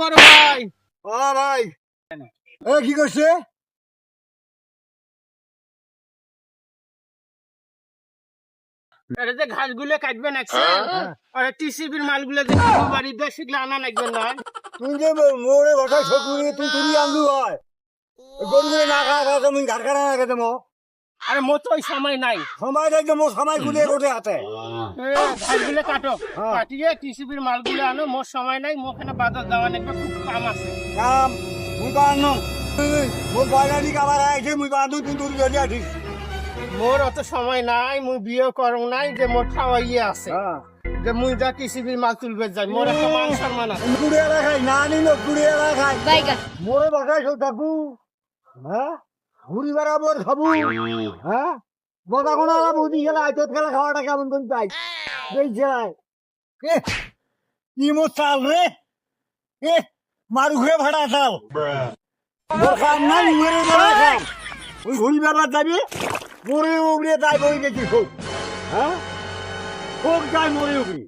বড় ভাই। ও ভাই। এ কি করছে? যে ঘাসগুলো কাটবেন একসাথে আরে টিসিবির মালগুলো যে বাড়ি বেশি আনা লাগবে না। তুই যে বসা তুই তুই আনলু হয়। গরুগুলো না খাওয়া খাওয়া তুমি ঘাট না খেতে মো। আরে মতো ওই সময় নাই। সময় দেখতে মো সময় গুলিয়ে কোটে হাতে। এ, ঘাসগুলো কাটো। হ্যাঁ। কাটিয়ে টিসিবির মালগুলো আনো মোর সময় নাই মোখানে বাজার যাওয়া লাগবে খুব কাম আছে। কাম মুই পারনো মোর আবার আইছে মুই তুই তুই যদি আছিস মোর অত সময় নাই মুই বিয়ে করং নাই যে মোর খাওয়াইয়ে আছে। হ্যাঁ। যে মুই যা টিসিবির মাল তুলবে যাই মোর একটা মান সম্মান আছে। কুড়িয়ে রাখাই না নিল রাখাই। বাইগান মোরে বাসায় সব থাকব হ্যাঁ? ঘুরি বেড়াবো খাব। হ্যাঁ? কোনো আলা বৌদি খেলা আইতত খেলা খাওয়াটা কেমন করে পাই? দেখছে কি মোর চাল রে? এ, মারু ঘুরে ভাড়া চাল। বেড়া কাম ওই ঘুরি বেড়া যাবি, মরে উবড়ে তাই বই গেছি খুব। হ্যাঁ? খুব যাই মরে উবড়ি।